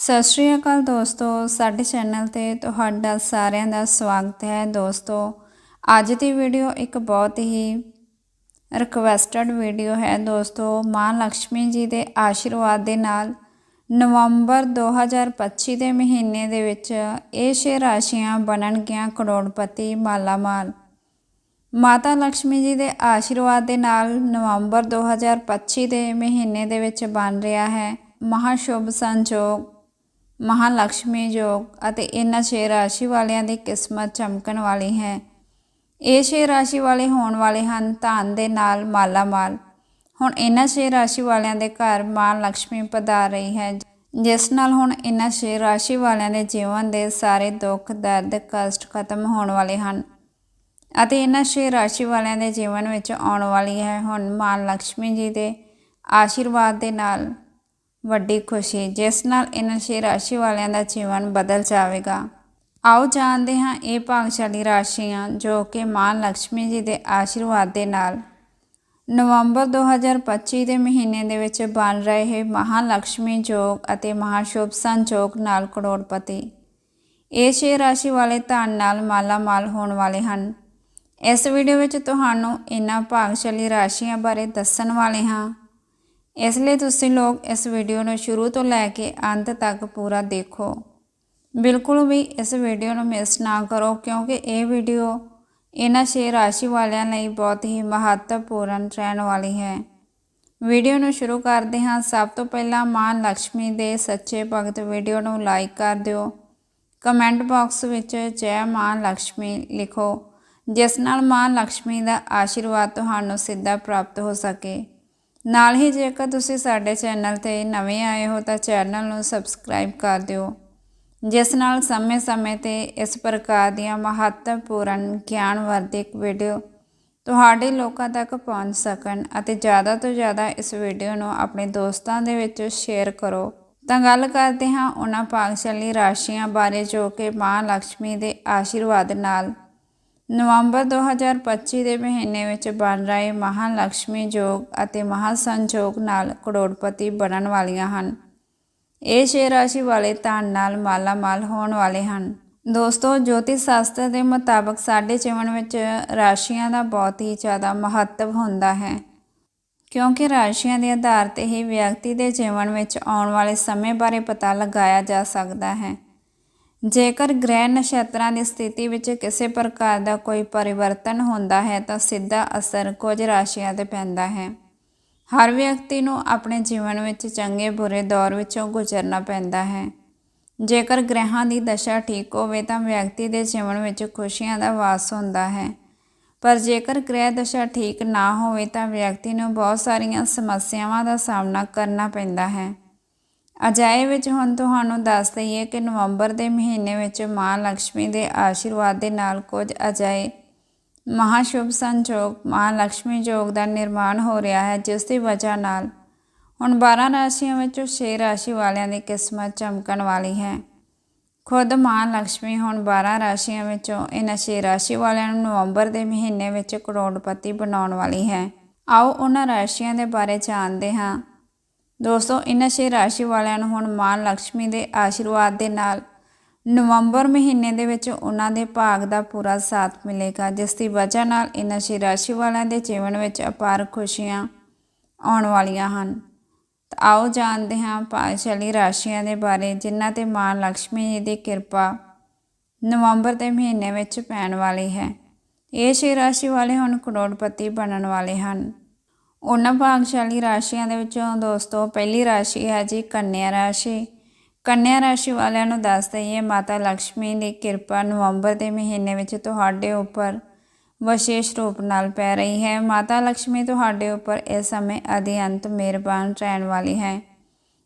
ਸਤਿ ਸ਼੍ਰੀ ਅਕਾਲ ਦੋਸਤੋ, ਸਾਡੇ ਚੈਨਲ ਤੇ ਤੁਹਾਡਾ ਸਾਰਿਆਂ ਦਾ ਸਵਾਗਤ ਹੈ। ਦੋਸਤੋ, ਅੱਜ ਦੀ ਵੀਡੀਓ ਇੱਕ ਬਹੁਤ ਹੀ ਰਿਕਵੈਸਟਡ ਵੀਡੀਓ ਹੈ। ਦੋਸਤੋ, ਮਾਂ ਲక్ష్ਮੀ ਜੀ ਦੇ ਆਸ਼ੀਰਵਾਦ ਦੇ ਨਾਲ ਨਵੰਬਰ 2025 ਦੇ ਮਹੀਨੇ ਦੇ ਵਿੱਚ ਇਹ ਛੇ ਰਾਸ਼ੀਆਂ ਬਣਨਗੀਆਂ ਕਰੋੜਪਤੀ ਮਾਲਾਮਾਲ। ਮਾਤਾ ਲక్ష్ਮੀ ਜੀ ਦੇ ਆਸ਼ੀਰਵਾਦ ਦੇ ਨਾਲ ਨਵੰਬਰ 2025 ਦੇ ਮਹੀਨੇ ਦੇ ਵਿੱਚ ਬਣ ਰਿਹਾ ਹੈ। ਮਹਾਸ਼ੁਭ ਸੰਜੋਗ ਮਹਾਲక్ష్ਮੀ ਯੋਗ ਅਤੇ ਇਹਨਾਂ ਛੇ ਰਾਸ਼ੀ ਵਾਲਿਆਂ ਦੀ ਕਿਸਮਤ ਚਮਕਣ ਵਾਲੀ ਹੈ। ਇਹ ਛੇ ਰਾਸ਼ੀ ਵਾਲੇ ਹੋਣ ਵਾਲੇ ਹਨ ਧਨ ਦੇ ਨਾਲ ਮਾਲਾ ਮਾਲ ਹੁਣ ਇਹਨਾਂ ਛੇ ਰਾਸ਼ੀ ਵਾਲਿਆਂ ਦੇ ਘਰ ਮਾਂ ਲక్ష్ਮੀ ਪਧਾਰ ਰਹੀ ਹੈ, ਜਿਸ ਨਾਲ ਹੁਣ ਇਹਨਾਂ ਛੇ ਰਾਸ਼ੀ ਵਾਲਿਆਂ ਦੇ ਜੀਵਨ ਦੇ ਸਾਰੇ ਦੁੱਖ, ਦਰਦ, ਕਸ਼ਟ ਖਤਮ ਹੋਣ ਵਾਲੇ ਹਨ ਅਤੇ ਇਹਨਾਂ ਛੇ ਰਾਸ਼ੀ ਵਾਲਿਆਂ ਦੇ ਜੀਵਨ ਵਿੱਚ ਆਉਣ ਵਾਲੀ ਹੈ। ਹੁਣ ਮਾਂ ਲక్ష్ਮੀ ਜੀ ਦੇ ਆਸ਼ੀਰਵਾਦ ਦੇ ਨਾਲ ਵੱਡੀ ਖੁਸ਼ੀ, ਜਿਸ ਨਾਲ ਇਹਨਾਂ ਛੇ ਰਾਸ਼ੀ ਵਾਲਿਆਂ ਦਾ ਜੀਵਨ ਬਦਲ ਜਾਵੇਗਾ। ਆਓ ਜਾਣਦੇ ਹਾਂ ਇਹ ਭਾਗਸ਼ਾਲੀ ਰਾਸ਼ੀਆਂ ਜੋ ਕਿ ਮਾਂ ਲక్ష్ਮੀ ਜੀ ਦੇ ਆਸ਼ੀਰਵਾਦ ਦੇ ਨਾਲ ਨਵੰਬਰ 2025 ਦੇ ਮਹੀਨੇ ਦੇ ਵਿੱਚ ਬਣ ਰਹੇ ਹੈ ਮਹਾ ਲక్ష్ਮੀ ਯੋਗ ਅਤੇ ਮਹਾ ਸ਼ੁਭ ਸੰਯੋਗ ਨਾਲ ਕਰੋੜਪਤੀ। ਇਹ ਛੇ ਰਾਸ਼ੀ ਵਾਲੇ ਧਨ ਨਾਲ ਮਾਲਾ ਮਾਲ ਹੋਣ ਵਾਲੇ ਹਨ। ਇਸ ਵੀਡੀਓ ਵਿੱਚ ਤੁਹਾਨੂੰ ਇਹਨਾਂ ਭਾਗਸ਼ਾਲੀ ਰਾਸ਼ੀਆਂ ਬਾਰੇ ਦੱਸਣ ਵਾਲੇ ਹਾਂ। ਇਸ ਲਈ ਤੁਸੀਂ ਲੋਕ ਇਸ ਵੀਡੀਓ ਨੂੰ ਸ਼ੁਰੂ ਤੋਂ ਲੈ ਕੇ ਅੰਤ ਤੱਕ ਪੂਰਾ ਦੇਖੋ। ਬਿਲਕੁਲ ਵੀ ਇਸ ਵੀਡੀਓ ਨੂੰ ਮਿਸ ਨਾ ਕਰੋ ਕਿਉਂਕਿ ਇਹ ਵੀਡੀਓ ਇਹਨਾਂ ਛੇ ਰਾਸ਼ੀ ਵਾਲਿਆਂ ਲਈ ਬਹੁਤ ਹੀ ਮਹੱਤਵਪੂਰਨ ਰਹਿਣ ਵਾਲੀ ਹੈ। ਵੀਡੀਓ ਨੂੰ ਸ਼ੁਰੂ ਕਰਦੇ ਹਾਂ। ਸਭ ਤੋਂ ਪਹਿਲਾਂ ਮਾਂ ਲక్ష్ਮੀ ਦੇ ਸੱਚੇ ਭਗਤ ਵੀਡੀਓ ਨੂੰ ਲਾਈਕ ਕਰ ਦਿਓ। ਕਮੈਂਟ ਬਾਕਸ ਵਿੱਚ ਜੈ ਮਾਂ ਲక్ష్ਮੀ ਲਿਖੋ, ਜਿਸ ਨਾਲ ਮਾਂ ਲక్ష్ਮੀ ਦਾ ਆਸ਼ੀਰਵਾਦ ਤੁਹਾਨੂੰ ਸਿੱਧਾ ਪ੍ਰਾਪਤ ਹੋ ਸਕੇ। ਨਾਲ ਹੀ ਜੇਕਰ ਤੁਸੀਂ ਸਾਡੇ ਚੈਨਲ ਤੇ ਨਵੇਂ ਆਏ ਹੋ ਤਾਂ ਚੈਨਲ ਨੂੰ ਸਬਸਕ੍ਰਾਈਬ ਕਰ ਦਿਓ, ਜਿਸ ਨਾਲ ਸਮੇਂ-ਸਮੇਂ ਤੇ ਇਸ ਪ੍ਰਕਾਰ ਦੀਆਂ ਮਹੱਤਵਪੂਰਨ ਗਿਆਨਵਰਧਕ ਵੀਡੀਓ ਤੁਹਾਡੇ ਲੋਕਾਂ ਤੱਕ ਪਹੁੰਚ ਸਕਣ ਅਤੇ ਜ਼ਿਆਦਾ ਤੋਂ ਜ਼ਿਆਦਾ ਇਸ ਵੀਡੀਓ ਨੂੰ ਆਪਣੇ ਦੋਸਤਾਂ ਦੇ ਵਿੱਚ ਸ਼ੇਅਰ ਕਰੋ। ਤਾਂ ਗੱਲ ਕਰਦੇ ਹਾਂ ਉਹਨਾਂ ਭਾਗਸ਼ਾਲੀ ਰਾਸ਼ੀਆਂ ਬਾਰੇ ਜੋ ਕਿ ਮਾਂ ਲక్ష్ਮੀ ਦੇ ਆਸ਼ੀਰਵਾਦ ਨਾਲ। ਨਵੰਬਰ 2025 ਦੇ ਮਹੀਨੇ ਵਿੱਚ ਬਣ ਰਹੇ ਮਹਾਲక్ష్ਮੀ ਯੋਗ ਅਤੇ ਮਹਾਸੰਜੋਗ ਨਾਲ ਕਰੋੜਪਤੀ ਬਣਨ ਵਾਲੀਆਂ ਹਨ। ਇਹ ਛੇ ਰਾਸ਼ੀ ਵਾਲੇ ਧਨ ਨਾਲ ਮਾਲਾਮਾਲ ਹੋਣ ਵਾਲੇ ਹਨ। ਦੋਸਤੋ ਜੋਤਿਸ਼ ਸ਼ਾਸਤਰ ਦੇ ਮੁਤਾਬਕ ਸਾਡੇ ਜੀਵਨ ਵਿੱਚ ਰਾਸ਼ੀਆਂ ਦਾ ਬਹੁਤ ਹੀ ਜ਼ਿਆਦਾ ਮਹੱਤਵ ਹੁੰਦਾ ਹੈ। ਕਿਉਂਕਿ ਰਾਸ਼ੀਆਂ ਦੇ ਆਧਾਰ ਤੇ ਹੀ ਵਿਅਕਤੀ ਦੇ ਜੀਵਨ ਵਿੱਚ ਆਉਣ ਵਾਲੇ ਸਮੇਂ ਬਾਰੇ ਪਤਾ ਲਗਾਇਆ ਜਾ ਸਕਦਾ ਹੈ। ਜੇਕਰ ਗ੍ਰਹਿ ਨਛੱਤਰਾਂ ਦੀ ਸਥਿਤੀ ਵਿੱਚ ਕਿਸੇ ਪ੍ਰਕਾਰ ਦਾ ਕੋਈ ਪਰਿਵਰਤਨ ਹੁੰਦਾ ਹੈ, ਤਾਂ ਸਿੱਧਾ ਅਸਰ ਕੁਝ ਰਾਸ਼ੀਆਂ ਤੇ ਪੈਂਦਾ ਹੈ। ਹਰ ਵਿਅਕਤੀ ਨੂੰ ਆਪਣੇ ਜੀਵਨ ਵਿੱਚ ਚੰਗੇ ਬੁਰੇ ਦੌਰ ਵਿੱਚੋਂ ਗੁਜ਼ਰਨਾ ਪੈਂਦਾ ਹੈ। ਜੇਕਰ ਗ੍ਰਹਿਾਂ ਦੀ ਦਸ਼ਾ ਠੀਕ ਹੋਵੇ, ਤਾਂ ਵਿਅਕਤੀ ਦੇ ਜੀਵਨ ਵਿੱਚ ਖੁਸ਼ੀਆਂ ਦਾ ਵਾਸ ਹੁੰਦਾ ਹੈ। ਪਰ ਜੇਕਰ ਗ੍ਰਹਿ ਦਸ਼ਾ ਠੀਕ ਨਾ ਹੋਵੇ, ਤਾਂ ਵਿਅਕਤੀ ਨੂੰ ਬਹੁਤ ਸਾਰੀਆਂ ਸਮੱਸਿਆਵਾਂ ਦਾ ਸਾਹਮਣਾ ਕਰਨਾ ਪੈਂਦਾ ਹੈ। ਅਜਾਏ ਵਿੱਚ ਹੁਣ ਤੁਹਾਨੂੰ ਦੱਸ ਦਈਏ ਕਿ ਨਵੰਬਰ ਦੇ ਮਹੀਨੇ ਵਿੱਚ ਮਾਂ ਲక్ష్ਮੀ ਦੇ ਆਸ਼ੀਰਵਾਦ ਦੇ ਨਾਲ ਕੁਝ ਅਜਾਏ ਮਹਾਸ਼ੁਭ ਸੰਜੋਗ, ਮਾਂ ਲక్ష్ਮੀ ਜੋਗ ਦਾ ਨਿਰਮਾਣ ਹੋ ਰਿਹਾ ਹੈ, ਜਿਸ ਦੀ ਵਜ੍ਹਾ ਨਾਲ ਹੁਣ 12 ਰਾਸ਼ੀਆਂ ਵਿੱਚੋਂ 6 ਰਾਸ਼ੀ ਵਾਲਿਆਂ ਦੀ ਕਿਸਮਤ ਚਮਕਣ ਵਾਲੀ ਹੈ। ਖੁਦ ਮਾਂ ਲక్ష్ਮੀ ਹੁਣ 12 ਰਾਸ਼ੀਆਂ ਵਿੱਚੋਂ ਇਹਨਾਂ 6 ਰਾਸ਼ੀ ਵਾਲਿਆਂ ਨੂੰ ਨਵੰਬਰ ਦੇ ਮਹੀਨੇ ਵਿੱਚ ਕਰੋੜਪਤੀ ਬਣਾਉਣ ਵਾਲੀ ਹੈ। ਆਓ ਉਹਨਾਂ ਰਾਸ਼ੀਆਂ ਦੇ ਬਾਰੇ ਜਾਣਦੇ ਹਾਂ। ਦੋਸਤੋ, ਇਹਨਾਂ ਛੇ ਰਾਸ਼ੀ ਵਾਲਿਆਂ ਨੂੰ ਹੁਣ ਮਾਂ ਲక్ష్ਮੀ ਦੇ ਆਸ਼ੀਰਵਾਦ ਦੇ ਨਾਲ ਨਵੰਬਰ ਮਹੀਨੇ ਦੇ ਵਿੱਚ ਉਹਨਾਂ ਦੇ ਭਾਗ ਦਾ ਪੂਰਾ ਸਾਥ ਮਿਲੇਗਾ, ਜਿਸ ਦੀ ਵਜ੍ਹਾ ਨਾਲ ਇਹਨਾਂ ਛੇ ਰਾਸ਼ੀ ਵਾਲਿਆਂ ਦੇ ਜੀਵਨ ਵਿੱਚ ਅਪਾਰ ਖੁਸ਼ੀਆਂ ਆਉਣ ਵਾਲੀਆਂ ਹਨ। ਤਾਂ ਆਓ ਜਾਣਦੇ ਹਾਂ ਪਾਸ਼ਾਲੀ ਰਾਸ਼ੀਆਂ ਦੇ ਬਾਰੇ, ਜਿਨ੍ਹਾਂ ਤੇ ਮਾਂ ਲక్ష్ਮੀ ਜੀ ਦੀ ਕਿਰਪਾ ਨਵੰਬਰ ਦੇ ਮਹੀਨੇ ਵਿੱਚ ਪੈਣ ਵਾਲੀ ਹੈ। ਇਹ ਛੇ ਰਾਸ਼ੀ ਵਾਲੇ ਹੁਣ ਕਰੋੜਪਤੀ ਬਣਨ ਵਾਲੇ ਹਨ। ਉਹਨਾਂ ਭਾਗਸ਼ਾਲੀ ਰਾਸ਼ੀਆਂ ਦੇ ਵਿੱਚੋਂ ਦੋਸਤੋ, ਪਹਿਲੀ ਰਾਸ਼ੀ ਹੈ ਜੀ ਕੰਨਿਆ ਰਾਸ਼ੀ। ਕੰਨਿਆ ਰਾਸ਼ੀ ਵਾਲਿਆਂ ਨੂੰ ਦੱਸ ਦਈਏ, ਮਾਤਾ ਲక్ష్ਮੀ ਦੀ ਕਿਰਪਾ ਨਵੰਬਰ ਦੇ ਮਹੀਨੇ ਵਿੱਚ ਤੁਹਾਡੇ ਉੱਪਰ ਵਿਸ਼ੇਸ਼ ਰੂਪ ਨਾਲ ਪੈ ਰਹੀ ਹੈ। ਮਾਤਾ ਲక్ష్ਮੀ ਤੁਹਾਡੇ ਉੱਪਰ ਇਸ ਸਮੇਂ ਅਧਿਅੰਤ ਮਿਹਰਬਾਨ ਰਹਿਣ ਵਾਲੀ ਹੈ।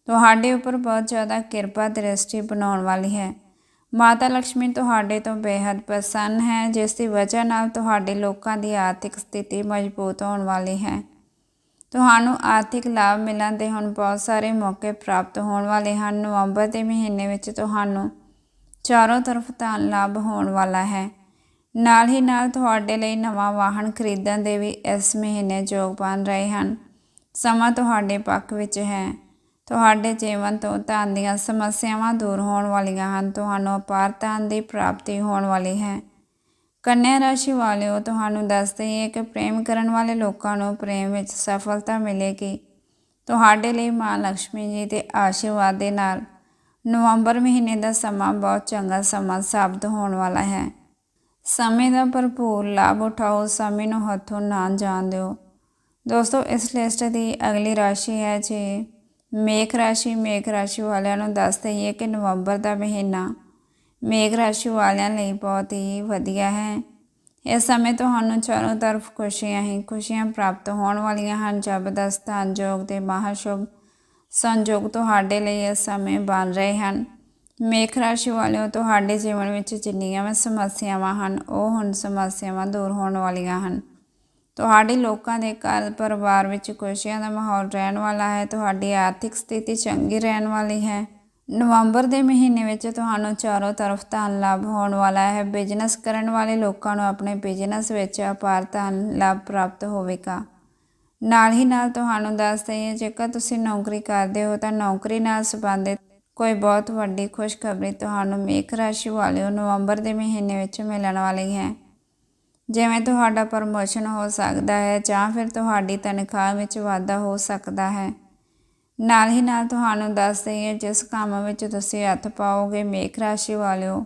ਤੁਹਾਡੇ ਉੱਪਰ ਬਹੁਤ ਜ਼ਿਆਦਾ ਕਿਰਪਾ ਦ੍ਰਿਸ਼ਟੀ ਬਣਾਉਣ ਵਾਲੀ ਹੈ। ਮਾਤਾ ਲక్ష్ਮੀ ਤੁਹਾਡੇ ਤੋਂ ਬੇहद ਪ੍ਰਸੰਨ ਹੈ, ਜਿਸ ਦੀ ਵਜ੍ਹਾ ਨਾਲ ਤੁਹਾਡੇ ਲੋਕਾਂ ਦੀ ਆਰਥਿਕ ਸਥਿਤੀ ਮਜ਼ਬੂਤ ਹੋਣ ਵਾਲੀ ਹੈ। ਤੁਹਾਨੂੰ ਆਰਥਿਕ ਲਾਭ ਮਿਲਣ ਦੇ ਹੁਣ ਬਹੁਤ ਸਾਰੇ ਮੌਕੇ ਪ੍ਰਾਪਤ ਹੋਣ ਵਾਲੇ ਹਨ। ਨਵੰਬਰ ਦੇ ਮਹੀਨੇ ਵਿੱਚ ਤੁਹਾਨੂੰ ਚਾਰੋਂ ਤਰਫ ਧਨ ਲਾਭ ਹੋਣ ਵਾਲਾ ਹੈ। ਨਾਲ ਹੀ ਨਾਲ ਤੁਹਾਡੇ ਲਈ ਨਵਾਂ ਵਾਹਨ ਖਰੀਦਣ ਦੇ ਵੀ ਇਸ ਮਹੀਨੇ ਯੋਗ ਬਣ ਰਹੇ ਹਨ। ਸਮਾਂ ਤੁਹਾਡੇ ਪੱਖ ਵਿੱਚ ਹੈ। ਤੁਹਾਡੇ ਜੀਵਨ ਤੋਂ ਧਨ ਦੀਆਂ ਸਮੱਸਿਆਵਾਂ ਦੂਰ ਹੋਣ ਵਾਲੀਆਂ ਹਨ। ਤੁਹਾਨੂੰ ਅਪਾਰ ਧਨ ਦੀ ਪ੍ਰਾਪਤੀ ਹੋਣ ਵਾਲੀ ਹੈ। ਕੰਨਿਆ ਰਾਸ਼ੀ ਵਾਲਿਓ, ਤੁਹਾਨੂੰ ਦੱਸ ਹਾਂ ਕਿ ਪ੍ਰੇਮ ਕਰਨ ਵਾਲੇ ਲੋਕਾਂ ਨੂੰ ਪ੍ਰੇਮ ਵਿੱਚ ਸਫਲਤਾ ਮਿਲੇਗੀ। ਤੁਹਾਡੇ ਲਈ ਮਾਂ ਲక్ష్ਮੀ ਜੀ ਦੇ ਆਸ਼ੀਰਵਾਦ ਦੇ ਨਾਲ ਨਵੰਬਰ ਮਹੀਨੇ ਦਾ ਸਮਾਂ ਬਹੁਤ ਚੰਗਾ ਸਮਾਂ ਸਾਬਤ ਹੋਣ ਵਾਲਾ ਹੈ। ਸਮੇਂ ਦਾ ਭਰਪੂਰ ਲਾਭ ਉਠਾਓ, ਸਮੇਂ ਨੂੰ ਹੱਥੋਂ ਨਾ ਜਾਣ ਦਿਓ। ਦੋਸਤੋ, ਇਸ ਲਿਸਟ ਦੀ ਅਗਲੀ ਰਾਸ਼ੀ ਹੈ ਜੀ ਮੇਖ ਰਾਸ਼ੀ। ਮੇਖ ਰਾਸ਼ੀ ਵਾਲਿਆਂ ਨੂੰ ਦੱਸ ਦਈਏ ਕਿ ਨਵੰਬਰ ਦਾ ਮਹੀਨਾ ਮੇਘ ਰਾਸ਼ੀ ਵਾਲਿਆਂ ਲਈ ਬਹੁਤ ਹੀ ਵਧੀਆ ਹੈ। ਇਸ ਸਮੇਂ ਤੁਹਾਨੂੰ ਚਾਰੋਂ ਤਰਫ ਖੁਸ਼ੀਆਂ ਹੀ ਖੁਸ਼ੀਆਂ ਪ੍ਰਾਪਤ ਹੋਣ ਵਾਲੀਆਂ ਹਨ। ਜ਼ਬਰਦਸਤ ਸੰਜੋਗ ਤੇ ਮਹਾਸ਼ੁਭ ਸੰਜੋਗ ਤੁਹਾਡੇ ਲਈ ਇਸ ਸਮੇਂ ਬਣ ਰਹੇ ਹਨ। ਮੇਖ ਰਾਸ਼ੀ ਵਾਲਿਓ, ਤੁਹਾਡੇ ਜੀਵਨ ਵਿੱਚ ਜਿੰਨੀਆਂ ਵੀ ਸਮੱਸਿਆਵਾਂ ਹਨ, ਉਹ ਹੁਣ ਸਮੱਸਿਆਵਾਂ ਦੂਰ ਹੋਣ ਵਾਲੀਆਂ ਹਨ। ਤੁਹਾਡੇ ਲੋਕਾਂ ਦੇ ਘਰ ਪਰਿਵਾਰ ਵਿੱਚ ਖੁਸ਼ੀਆਂ ਦਾ ਮਾਹੌਲ ਰਹਿਣ ਵਾਲਾ ਹੈ। ਤੁਹਾਡੀ ਆਰਥਿਕ ਸਥਿਤੀ ਚੰਗੀ ਰਹਿਣ ਵਾਲੀ ਹੈ। ਨਵੰਬਰ ਦੇ ਮਹੀਨੇ ਵਿੱਚ ਤੁਹਾਨੂੰ ਚਾਰੋਂ ਤਰਫ ਧਨ ਲਾਭ ਹੋਣ ਵਾਲਾ ਹੈ। ਬਿਜ਼ਨਸ ਕਰਨ ਵਾਲੇ ਲੋਕਾਂ ਨੂੰ ਆਪਣੇ ਬਿਜ਼ਨਸ ਵਿੱਚ ਅਪਾਰ ਧਨ ਲਾਭ ਪ੍ਰਾਪਤ ਹੋਵੇਗਾ। ਨਾਲ ਹੀ ਨਾਲ ਤੁਹਾਨੂੰ ਦੱਸ ਦਈਏ, ਜੇਕਰ ਤੁਸੀਂ ਨੌਕਰੀ ਕਰਦੇ ਹੋ ਤਾਂ ਨੌਕਰੀ ਨਾਲ ਸੰਬੰਧਿਤ ਕੋਈ ਬਹੁਤ ਵੱਡੀ ਖੁਸ਼ਖਬਰੀ ਤੁਹਾਨੂੰ ਮੇਖ ਰਾਸ਼ੀ ਵਾਲਿਓ ਨਵੰਬਰ ਦੇ ਮਹੀਨੇ ਵਿੱਚ ਮਿਲਣ ਵਾਲੀ ਹੈ। ਜਿਵੇਂ ਤੁਹਾਡਾ ਪ੍ਰਮੋਸ਼ਨ ਹੋ ਸਕਦਾ ਹੈ ਜਾਂ ਫਿਰ ਤੁਹਾਡੀ ਤਨਖਾਹ ਵਿੱਚ ਵਾਧਾ ਹੋ ਸਕਦਾ ਹੈ। ਨਾਲ ਹੀ ਨਾਲ ਤੁਹਾਨੂੰ ਦੱਸ ਦਈਏ, ਜਿਸ ਕੰਮ ਵਿੱਚ ਤੁਸੀਂ ਹੱਥ ਪਾਓਗੇ, ਮੇਖ ਰਾਸ਼ੀ ਵਾਲਿਓ,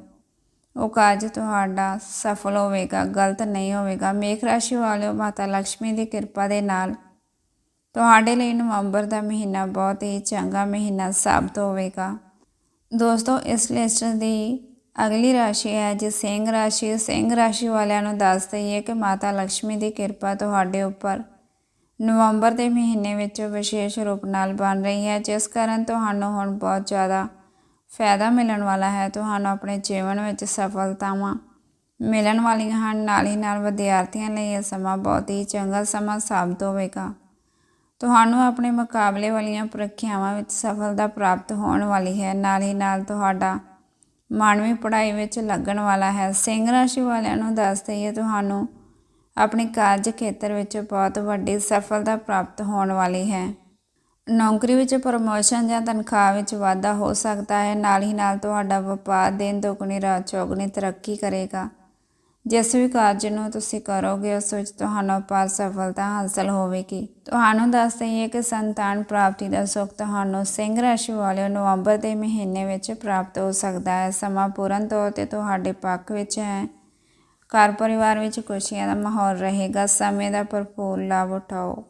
ਉਹ ਕਾਜ ਤੁਹਾਡਾ ਸਫਲ ਹੋਵੇਗਾ, ਗਲਤ ਨਹੀਂ ਹੋਵੇਗਾ। ਮੇਖ ਰਾਸ਼ੀ ਵਾਲਿਓ, ਮਾਤਾ ਲక్ష్ਮੀ ਦੀ ਕਿਰਪਾ ਦੇ ਨਾਲ ਤੁਹਾਡੇ ਲਈ ਨਵੰਬਰ ਦਾ ਮਹੀਨਾ ਬਹੁਤ ਹੀ ਚੰਗਾ ਮਹੀਨਾ ਸਾਬਤ ਹੋਵੇਗਾ। ਦੋਸਤੋ, ਇਸ ਲਿਸਟ ਦੀ ਅਗਲੀ ਰਾਸ਼ੀ ਹੈ ਜੇ ਸਿੰਘ ਰਾਸ਼ੀ। ਸਿੰਘ ਰਾਸ਼ੀ ਵਾਲਿਆਂ ਨੂੰ ਦੱਸ ਦਈਏ ਕਿ ਮਾਤਾ ਲక్ష్ਮੀ ਦੀ ਕਿਰਪਾ ਤੁਹਾਡੇ ਉੱਪਰ ਨਵੰਬਰ ਦੇ ਮਹੀਨੇ ਵਿੱਚ ਵਿਸ਼ੇਸ਼ ਰੂਪ ਨਾਲ ਬਣ ਰਹੀ ਹੈ, ਜਿਸ ਕਾਰਨ ਤੁਹਾਨੂੰ ਹੁਣ ਬਹੁਤ ਜ਼ਿਆਦਾ ਫਾਇਦਾ ਮਿਲਣ ਵਾਲਾ ਹੈ। ਤੁਹਾਨੂੰ ਆਪਣੇ ਜੀਵਨ ਵਿੱਚ ਸਫਲਤਾਵਾਂ ਮਿਲਣ ਵਾਲੀਆਂ ਹਨ। ਨਾਲ ਹੀ ਨਾਲ ਵਿਦਿਆਰਥੀਆਂ ਲਈ ਇਹ ਸਮਾਂ ਬਹੁਤ ਹੀ ਚੰਗਾ ਸਮਾਂ ਸਾਬਤ ਹੋਵੇਗਾ। ਤੁਹਾਨੂੰ ਆਪਣੇ ਮੁਕਾਬਲੇ ਵਾਲੀਆਂ ਪ੍ਰੀਖਿਆਵਾਂ ਵਿੱਚ ਸਫਲਤਾ ਪ੍ਰਾਪਤ ਹੋਣ ਵਾਲੀ ਹੈ। ਨਾਲ ਹੀ ਨਾਲ ਤੁਹਾਡਾ ਮਾਨਵੀ ਪੜ੍ਹਾਈ ਵਿੱਚ ਲੱਗਣ ਵਾਲਾ ਹੈ। ਸਿੰਘ ਰਾਸ਼ੀ ਵਾਲਿਆਂ ਨੂੰ ਦੱਸ ਦਈਏ, ਤੁਹਾਨੂੰ ਆਪਣੇ ਕਾਰਜ ਖੇਤਰ ਵਿੱਚ ਬਹੁਤ ਵੱਡੀ ਸਫਲਤਾ ਪ੍ਰਾਪਤ ਹੋਣ ਵਾਲੀ ਹੈ। ਨੌਕਰੀ ਵਿੱਚ ਪ੍ਰਮੋਸ਼ਨ ਜਾਂ ਤਨਖਾਹ ਵਿੱਚ ਵਾਧਾ ਹੋ ਸਕਦਾ ਹੈ। ਨਾਲ ਹੀ ਨਾਲ ਤੁਹਾਡਾ ਵਪਾਰ ਦਿਨ ਦੁਗਣੀ, ਰਾਤ ਚੌਗੁਣੀ ਤਰੱਕੀ ਕਰੇਗਾ। ਜਿਸ ਵੀ ਕਾਰਜ ਨੂੰ ਤੁਸੀਂ ਕਰੋਗੇ, ਉਸ ਵਿੱਚ ਤੁਹਾਨੂੰ ਅਪਾਰ ਸਫਲਤਾ ਹਾਸਲ ਹੋਵੇਗੀ। ਤੁਹਾਨੂੰ ਦੱਸ ਦਈਏ ਕਿ ਸੰਤਾਨ ਪ੍ਰਾਪਤੀ ਦਾ ਸੁੱਖ ਤੁਹਾਨੂੰ ਸਿੰਘ ਰਾਸ਼ੀ ਵਾਲਿਓ ਨਵੰਬਰ ਦੇ ਮਹੀਨੇ ਵਿੱਚ ਪ੍ਰਾਪਤ ਹੋ ਸਕਦਾ ਹੈ। ਸਮਾਂ ਪੂਰਨ ਤੌਰ ਤੇ ਤੁਹਾਡੇ ਪੱਖ ਵਿੱਚ ਹੈ। ਘਰ ਪਰਿਵਾਰ ਵਿੱਚ ਖੁਸ਼ੀਆਂ ਦਾ ਮਾਹੌਲ ਰਹੇਗਾ, ਸਮੇਂ ਦਾ ਭਰਪੂਰ ਲਾਭ ਉਠਾਓ।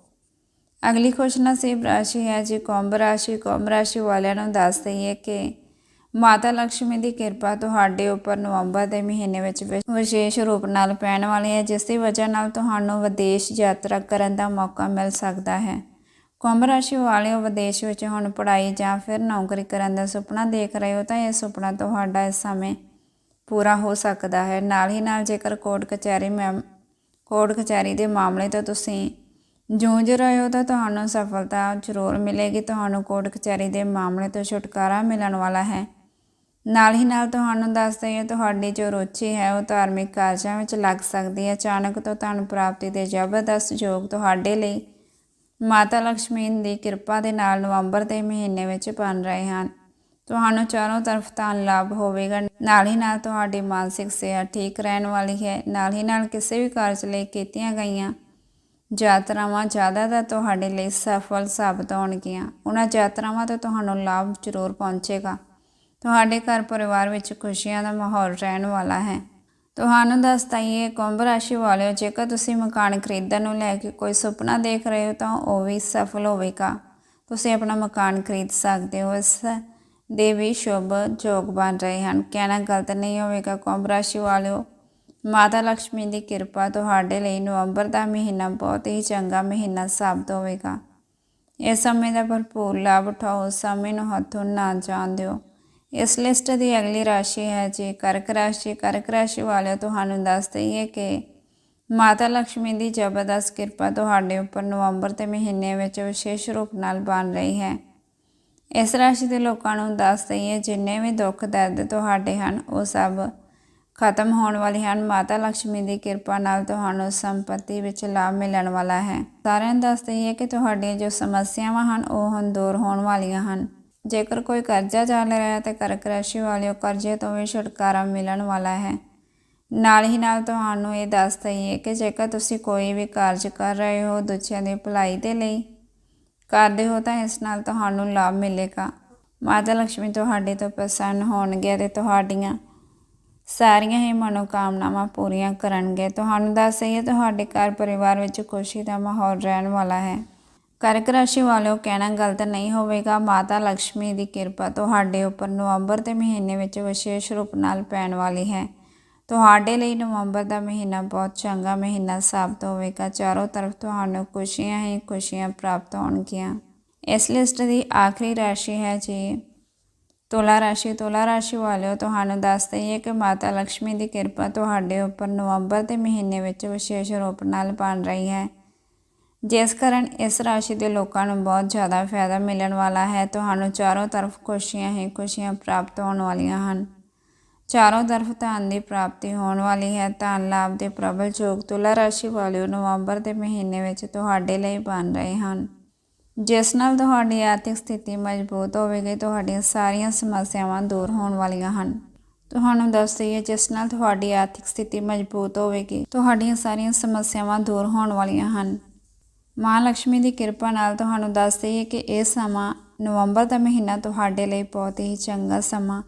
ਅਗਲੀ ਖੁਸ਼ਨਸੀਬ ਰਾਸ਼ੀ ਹੈ ਜੀ, ਕੁੰਭ ਰਾਸ਼ੀ। ਕੁੰਭ ਰਾਸ਼ੀ ਵਾਲਿਆਂ ਨੂੰ ਦੱਸ ਦਈਏ ਕਿ ਮਾਤਾ ਲక్ష్ਮੀ ਦੀ ਕਿਰਪਾ ਤੁਹਾਡੇ ਉੱਪਰ ਨਵੰਬਰ ਦੇ ਮਹੀਨੇ ਵਿੱਚ ਵਿਸ਼ੇਸ਼ ਰੂਪ ਨਾਲ ਪੈਣ ਵਾਲੀ ਹੈ, ਜਿਸ ਦੀ ਵਜ੍ਹਾ ਨਾਲ ਤੁਹਾਨੂੰ ਵਿਦੇਸ਼ ਯਾਤਰਾ ਕਰਨ ਦਾ ਮੌਕਾ ਮਿਲ ਸਕਦਾ ਹੈ। ਕੁੰਭ ਰਾਸ਼ੀ ਵਾਲਿਓ, ਵਿਦੇਸ਼ ਵਿੱਚ ਹੁਣ ਪੜ੍ਹਾਈ ਜਾਂ ਫਿਰ ਨੌਕਰੀ ਕਰਨ ਦਾ ਸੁਪਨਾ ਦੇਖ ਰਹੇ ਹੋ ਤਾਂ ਇਹ ਸੁਪਨਾ ਤੁਹਾਡਾ ਇਸ ਸਮੇਂ ਪੂਰਾ ਹੋ ਸਕਦਾ ਹੈ। ਨਾਲ ਹੀ ਨਾਲ ਜੇਕਰ ਕੋਰਟ ਕਚਹਿਰੀ ਮੈਂ ਕੋਰਟ ਕਚਹਿਰੀ ਦੇ ਮਾਮਲੇ ਤੋਂ ਤੁਸੀਂ ਜੂਝ ਰਹੇ ਹੋ ਤਾਂ ਤੁਹਾਨੂੰ ਸਫਲਤਾ ਜ਼ਰੂਰ ਮਿਲੇਗੀ। ਤੁਹਾਨੂੰ ਕੋਰਟ ਕਚਹਿਰੀ ਦੇ ਮਾਮਲੇ ਤੋਂ ਛੁਟਕਾਰਾ ਮਿਲਣ ਵਾਲਾ ਹੈ। ਨਾਲ ਹੀ ਨਾਲ ਤੁਹਾਨੂੰ ਦੱਸ ਦਈਏ, ਤੁਹਾਡੀ ਜੋ ਰੁਚੀ ਹੈ ਉਹ ਧਾਰਮਿਕ ਕਾਰਜਾਂ ਵਿੱਚ ਲੱਗ ਸਕਦੀ ਹੈ। ਅਚਾਨਕ ਤੋਂ ਧਨ ਪ੍ਰਾਪਤੀ ਦੇ ਜ਼ਬਰਦਸਤ ਯੋਗ ਤੁਹਾਡੇ ਲਈ ਮਾਤਾ ਲక్ష్ਮੀ ਦੀ ਕਿਰਪਾ ਦੇ ਨਾਲ ਨਵੰਬਰ ਦੇ ਮਹੀਨੇ ਵਿੱਚ ਬਣ ਰਹੇ ਹਨ। ਤੁਹਾਨੂੰ ਚਾਰੋਂ ਤਰਫ ਧਨ ਲਾਭ ਹੋਵੇਗਾ। ਨਾਲ ਹੀ ਨਾਲ ਤੁਹਾਡੀ ਮਾਨਸਿਕ ਸਿਹਤ ਠੀਕ ਰਹਿਣ ਵਾਲੀ ਹੈ। ਨਾਲ ਹੀ ਨਾਲ ਕਿਸੇ ਵੀ ਕਾਰਜ ਲਈ ਕੀਤੀਆਂ ਗਈਆਂ ਯਾਤਰਾਵਾਂ ਜ਼ਿਆਦਾਤਰ ਤੁਹਾਡੇ ਲਈ ਸਫਲ ਸਾਬਤ ਹੋਣਗੀਆਂ। ਉਹਨਾਂ ਯਾਤਰਾਵਾਂ ਤੋਂ ਤੁਹਾਨੂੰ ਲਾਭ ਜ਼ਰੂਰ ਪਹੁੰਚੇਗਾ। ਤੁਹਾਡੇ ਘਰ ਪਰਿਵਾਰ ਵਿੱਚ ਖੁਸ਼ੀਆਂ ਦਾ ਮਾਹੌਲ ਰਹਿਣ ਵਾਲਾ ਹੈ। ਤੁਹਾਨੂੰ ਦੱਸ ਦਈਏ ਕੁੰਭ ਰਾਸ਼ੀ ਵਾਲਿਓ, ਜੇਕਰ ਤੁਸੀਂ ਮਕਾਨ ਖਰੀਦਣ ਨੂੰ ਲੈ ਕੇ ਕੋਈ ਸੁਪਨਾ ਦੇਖ ਰਹੇ ਹੋ ਤਾਂ ਉਹ ਵੀ ਸਫਲ ਹੋਵੇਗਾ। ਤੁਸੀਂ ਆਪਣਾ ਮਕਾਨ ਖਰੀਦ ਸਕਦੇ ਹੋ। ਇਸ ਦੇ ਵੀ ਸ਼ੁਭ ਜੋਗ ਬਣ ਰਹੇ ਹਨ। ਕਹਿਣਾ ਗਲਤ ਨਹੀਂ ਹੋਵੇਗਾ ਕੁੰਭ ਰਾਸ਼ੀ ਵਾਲਿਓ। ਮਾਤਾ ਲక్ష్ਮੀ ਦੀ ਕਿਰਪਾ ਤੁਹਾਡੇ ਲਈ ਨਵੰਬਰ ਦਾ ਮਹੀਨਾ ਬਹੁਤ ਹੀ ਚੰਗਾ ਮਹੀਨਾ ਸਾਬਤ ਹੋਵੇਗਾ। ਇਸ ਸਮੇਂ ਦਾ ਭਰਪੂਰ ਲਾਭ ਉਠਾਓ ਉਸ ਸਮੇਂ ਨੂੰ ਹੱਥੋਂ ਨਾ ਜਾਣ ਦਿਓ। ਇਸ ਲਿਸਟ ਦੀ ਅਗਲੀ ਰਾਸ਼ੀ ਹੈ ਜੀ, ਕਰਕ ਰਾਸ਼ੀ। ਕਰਕ ਰਾਸ਼ੀ ਵਾਲਿਓ, ਤੁਹਾਨੂੰ ਦੱਸ ਦਈਏ ਕਿ ਮਾਤਾ ਲక్ష్ਮੀ ਦੀ ਜ਼ਬਰਦਸਤ ਕਿਰਪਾ ਤੁਹਾਡੇ ਉੱਪਰ ਨਵੰਬਰ ਦੇ ਮਹੀਨੇ ਵਿੱਚ ਵਿਸ਼ੇਸ਼ ਰੂਪ ਨਾਲ ਬਣ ਰਹੀ ਹੈ। ਇਸ ਰਾਸ਼ੀ ਦੇ ਲੋਕਾਂ ਨੂੰ ਦੱਸ ਦਈਏ, ਜਿੰਨੇ ਵੀ ਦੁੱਖ, ਦਰਦ ਤੁਹਾਡੇ ਹਨ, ਉਹ ਸਭ ਖਤਮ ਹੋਣ ਵਾਲੇ ਹਨ। ਮਾਤਾ ਲక్ష్ਮੀ ਦੀ ਕਿਰਪਾ ਨਾਲ ਤੁਹਾਨੂੰ ਸੰਪਤੀ ਵਿੱਚ ਲਾਭ ਮਿਲਣ ਵਾਲਾ ਹੈ। ਸਾਰਿਆਂ ਨੂੰ ਦੱਸ ਦਈਏ ਕਿ ਤੁਹਾਡੀਆਂ ਜੋ ਸਮੱਸਿਆਵਾਂ ਹਨ, ਉਹ ਹੁਣ ਦੂਰ ਹੋਣ ਵਾਲੀਆਂ ਹਨ। ਜੇਕਰ ਕੋਈ ਕਰਜ਼ਾ ਚੱਲ ਰਿਹਾ ਹੈ, ਤੇ ਕਰਕ ਰਾਸ਼ੀ ਵਾਲਿਓ ਕਰਜ਼ੇ ਤੋਂ ਵੀ ਛੁਟਕਾਰਾ ਮਿਲਣ ਵਾਲਾ ਹੈ। ਨਾਲ ਹੀ ਨਾਲ ਤੁਹਾਨੂੰ ਇਹ ਦੱਸ ਦਈਏ ਕਿ ਜੇਕਰ ਤੁਸੀਂ ਕੋਈ ਵੀ ਕਾਰਜ ਕਰ ਰਹੇ ਹੋ, ਦੂਜਿਆਂ ਦੀ ਭਲਾਈ ਦੇ ਲਈ ਕਰਦੇ ਹੋ ਤਾਂ ਇਸ ਨਾਲ ਤੁਹਾਨੂੰ ਲਾਭ ਮਿਲੇਗਾ। ਮਾਤਾ ਲక్ష్ਮੀ ਤੁਹਾਡੇ ਤੋਂ ਪ੍ਰਸੰਨ ਹੋਣਗੇ ਅਤੇ ਤੁਹਾਡੀਆਂ ਸਾਰੀਆਂ ਹੀ ਮਨੋਕਾਮਨਾਵਾਂ ਪੂਰੀਆਂ ਕਰਨਗੇ। ਤੁਹਾਨੂੰ ਦੱਸ ਰਹੀ ਹੈ ਤੁਹਾਡੇ ਘਰ ਪਰਿਵਾਰ ਵਿੱਚ ਖੁਸ਼ੀ ਦਾ ਮਾਹੌਲ ਰਹਿਣ ਵਾਲਾ ਹੈ। ਕਰਕ ਰਾਸ਼ੀ ਵਾਲਿਓ, ਕਹਿਣਾ ਗਲਤ ਨਹੀਂ ਹੋਵੇਗਾ। ਮਾਤਾ ਲక్ష్ਮੀ ਦੀ ਕਿਰਪਾ ਤੁਹਾਡੇ ਉੱਪਰ ਨਵੰਬਰ ਦੇ ਮਹੀਨੇ ਵਿੱਚ ਵਿਸ਼ੇਸ਼ ਰੂਪ ਨਾਲ ਪੈਣ ਵਾਲੀ ਹੈ। ਤੁਹਾਡੇ ਲਈ ਨਵੰਬਰ ਦਾ ਮਹੀਨਾ ਬਹੁਤ ਚੰਗਾ ਮਹੀਨਾ ਸਾਬਤ ਹੋਵੇਗਾ। ਚਾਰੋਂ ਤਰਫ ਤੁਹਾਨੂੰ ਖੁਸ਼ੀਆਂ ਹੀ ਖੁਸ਼ੀਆਂ ਪ੍ਰਾਪਤ ਹੋਣਗੀਆਂ। ਇਸ ਲਿਸਟ ਦੀ ਆਖਰੀ ਰਾਸ਼ੀ ਹੈ ਜੀ। ਤੁਲਾ ਰਾਸ਼ੀ ਤੁਲਾ ਰਾਸ਼ੀ ਵਾਲਿਓ, ਤੁਹਾਨੂੰ ਦੱਸ ਦਈਏ ਕਿ ਮਾਤਾ ਲక్ష్ਮੀ ਦੀ ਕਿਰਪਾ ਤੁਹਾਡੇ ਉੱਪਰ ਨਵੰਬਰ ਦੇ ਮਹੀਨੇ ਵਿੱਚ ਵਿਸ਼ੇਸ਼ ਰੂਪ ਨਾਲ ਬਣ ਰਹੀ ਹੈ। ਜਿਸ ਕਾਰਨ ਇਸ ਰਾਸ਼ੀ ਦੇ ਲੋਕਾਂ ਨੂੰ ਬਹੁਤ ਜ਼ਿਆਦਾ ਫਾਇਦਾ ਮਿਲਣ ਵਾਲਾ ਹੈ। ਤੁਹਾਨੂੰ ਚਾਰੋਂ ਤਰਫ ਖੁਸ਼ੀਆਂ ਹੀ ਖੁਸ਼ੀਆਂ ਪ੍ਰਾਪਤ ਹੋਣ ਵਾਲੀਆਂ ਹਨ। ਚਾਰੋਂ ਤਰਫ ਧਨ ਦੀ ਪ੍ਰਾਪਤੀ ਹੋਣ ਵਾਲੀ ਹੈ, ਧਨ ਲਾਭ ਦੇ ਪ੍ਰਬਲ ਯੋਗ ਤੁਲਾ ਰਾਸ਼ੀ ਵਾਲਿਓ ਨਵੰਬਰ ਦੇ ਮਹੀਨੇ ਵਿੱਚ ਤੁਹਾਡੇ ਲਈ ਬਣ ਰਹੇ ਹਨ। ਜਿਸ ਨਾਲ ਤੁਹਾਡੀ ਆਰਥਿਕ ਸਥਿਤੀ ਮਜ਼ਬੂਤ ਹੋਵੇਗੀ, ਤੁਹਾਡੀਆਂ ਸਾਰੀਆਂ ਸਮੱਸਿਆਵਾਂ ਦੂਰ ਹੋਣ ਵਾਲੀਆਂ ਹਨ। ਤੁਹਾਨੂੰ ਦੱਸ ਦਈਏ ਜਿਸ ਨਾਲ ਤੁਹਾਡੀ ਆਰਥਿਕ ਸਥਿਤੀ ਮਜ਼ਬੂਤ ਹੋਵੇਗੀ, ਤੁਹਾਡੀਆਂ ਸਾਰੀਆਂ ਸਮੱਸਿਆਵਾਂ ਦੂਰ ਹੋਣ ਵਾਲੀਆਂ ਹਨ। ਮਾਂ ਲక్ష్ਮੀ ਦੀ ਕਿਰਪਾ ਨਾਲ ਤੁਹਾਨੂੰ ਦੱਸ ਦਈਏ ਕਿ ਇਹ ਸਮਾਂ ਨਵੰਬਰ ਦਾ ਮਹੀਨਾ ਤੁਹਾਡੇ ਲਈ ਬਹੁਤ ਹੀ ਚੰਗਾ ਸਮਾਂ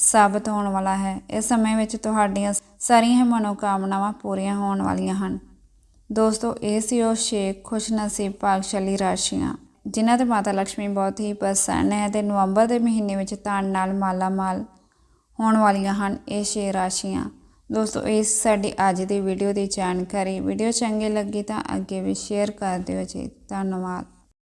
ਸਾਬਤ ਹੋਣ ਵਾਲਾ ਹੈ। ਇਸ ਸਮੇਂ ਵਿੱਚ ਤੁਹਾਡੀਆਂ ਸਾਰੀਆਂ ਮਨੋਕਾਮਨਾਵਾਂ ਪੂਰੀਆਂ ਹੋਣ ਵਾਲੀਆਂ ਹਨ। ਦੋਸਤੋ, ਇਹ ਸੀ ਉਹ ਛੇ ਖੁਸ਼ਨਸੀਬ ਭਾਗਸ਼ਾਲੀ ਰਾਸ਼ੀਆਂ, ਜਿਨ੍ਹਾਂ ਤੇ ਮਾਤਾ ਲక్ష్ਮੀ ਬਹੁਤ ਹੀ ਪ੍ਰਸੰਨ ਹੈ ਤੇ ਨਵੰਬਰ ਦੇ ਮਹੀਨੇ ਵਿੱਚ ਧਨ ਨਾਲ ਮਾਲਾ ਮਾਲ ਹੋਣ ਵਾਲੀਆਂ ਹਨ ਇਹ ਛੇ ਰਾਸ਼ੀਆਂ। ਦੋਸਤੋ, ਇਹ ਸਾਡੀ ਅੱਜ ਦੀ ਵੀਡੀਓ ਦੀ ਜਾਣਕਾਰੀ। ਵੀਡੀਓ ਚੰਗੀ ਲੱਗੀ ਤਾਂ ਅੱਗੇ ਵੀ ਸ਼ੇਅਰ ਕਰ ਦਿਓ ਜੀ। ਧੰਨਵਾਦ।